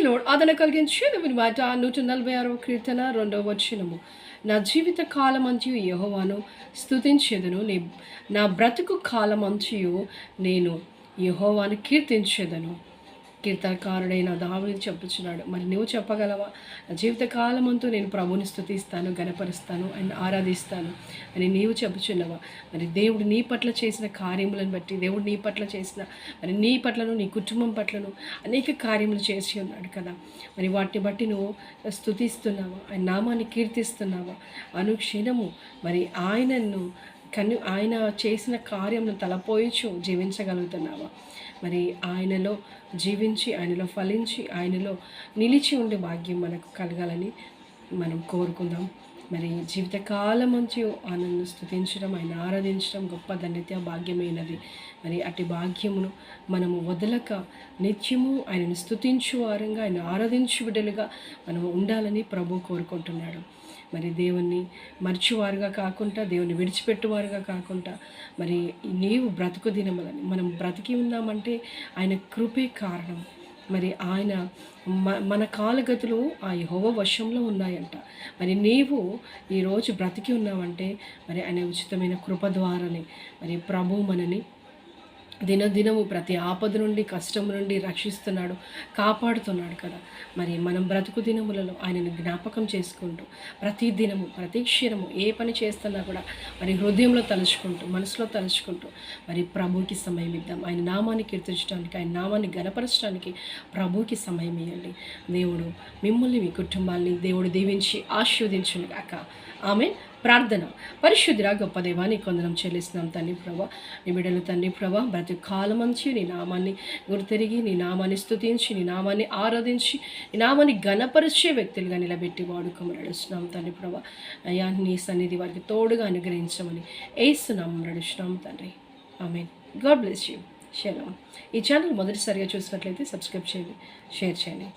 The load ఆదరణ కలిగించి దేవుని మాట నూట నలభై ఆరవ కీర్తన రెండవ వచనము నా జీవిత కాలమంతయు యహోవాను స్థుతించేదను నీ నా బ్రతుకు కాలమంచు నేను యహోవాను కీర్తించేదను కీర్తనకారుడైన దావీదు చెప్పుచున్నాడు. మరి నువ్వు చెప్పగలవా? నా జీవితకాలమంతా నేను ప్రభుని స్థుతిస్తాను గనపరుస్తాను అండ్ ఆరాధిస్తాను అని నీవు చెప్పుచున్నావా? మరి దేవుడు నీ పట్ల చేసిన కార్యములను బట్టి దేవుడు నీ పట్ల చేసిన మరి నీ పట్లను నీ కుటుంబం పట్లను అనేక కార్యములు చేసి ఉన్నాడు కదా. మరి వాటిని బట్టి నువ్వు స్థుతిస్తున్నావా ఆయన నామాన్ని కీర్తిస్తున్నావా? అనుక్షణము మరి ఆయనను కానీ ఆయన చేసిన కార్యమును తలపోయిచు జీవించగలుగుతున్నావా? మరి ఆయనలో జీవించి ఆయనలో ఫలించి ఆయనలో నిలిచి ఉండే భాగ్యం మనకు కలగాలని మనం కోరుకుందాం. మరి జీవితకాలం నుంచి ఆయనను స్థుతించడం ఆయన ఆరాధించడం గొప్ప ధన్యత భాగ్యమైనది. మరి అటు భాగ్యమును మనము వదలక నిత్యము ఆయనను స్థుతించు వారంగా ఆయన ఆరాధించు బిడ్డలుగా మనము ఉండాలని ప్రభు కోరుకుంటున్నాడు. మరి దేవుణ్ణి మర్చివారుగా కాకుండా దేవుని విడిచిపెట్టువారుగా కాకుండా మరి నీవు బ్రతుకు దినములని మనం బ్రతికి ఉన్నామంటే ఆయన కృపే కారణం. మరి ఆయన మ మన కాలగతులు ఆ యహోవ వశంలో ఉన్నాయంట. మరి నీవు ఈరోజు బ్రతికి ఉన్నావంటే మరి ఆయన ఉచితమైన కృప ద్వారానే మరి ప్రభు మనని దినదినము ప్రతి ఆపద నుండి కష్టం నుండి రక్షిస్తున్నాడు కాపాడుతున్నాడు కదా. మరి మనం బ్రతుకు దినములలో ఆయనను జ్ఞాపకం చేసుకుంటూ ప్రతి దినము ప్రతి క్షీణము ఏ పని చేస్తున్నా కూడా మరి హృదయంలో తలుచుకుంటూ మనసులో తలుచుకుంటూ మరి ప్రభుకి సమయం ఇద్దాం. ఆయన నామాన్ని కీర్తించడానికి ఆయన నామాన్ని గనపరచడానికి ప్రభుకి సమయం ఇవ్వండి. దేవుడు మిమ్మల్ని మీ కుటుంబాన్ని దేవుడు దీవించి ఆశీర్వదించును కాక ఆమె ప్రార్థన. పరిశుద్ధిరా గొప్ప దేవాన్ని కొందరం చెల్లిస్తున్నాం తండ్రి ప్రభా. నీ బిడ్డలు తండ్రి ప్రభా ప్రతి కాలమంచి నీ నామాన్ని గుర్తెరిగి నీ నామాన్ని స్థుతించి నీ నామాన్ని ఆరాధించి నీ నామాన్ని గణపరిచే వ్యక్తులుగా నిలబెట్టి వాడుకోమని నడుస్తున్నాం తండ్రి ప్రభా. అయ్యా నీ సన్నిధి వారికి తోడుగా అనుగ్రహించమని వేస్తున్నాం నడుస్తున్నాం తండ్రి. ఆమె గాడ్ బ్లెస్ యూ. షేర్ ఈ ఛానల్ మొదటిసారిగా చూసినట్లయితే సబ్స్క్రైబ్ చేయండి షేర్ చేయండి.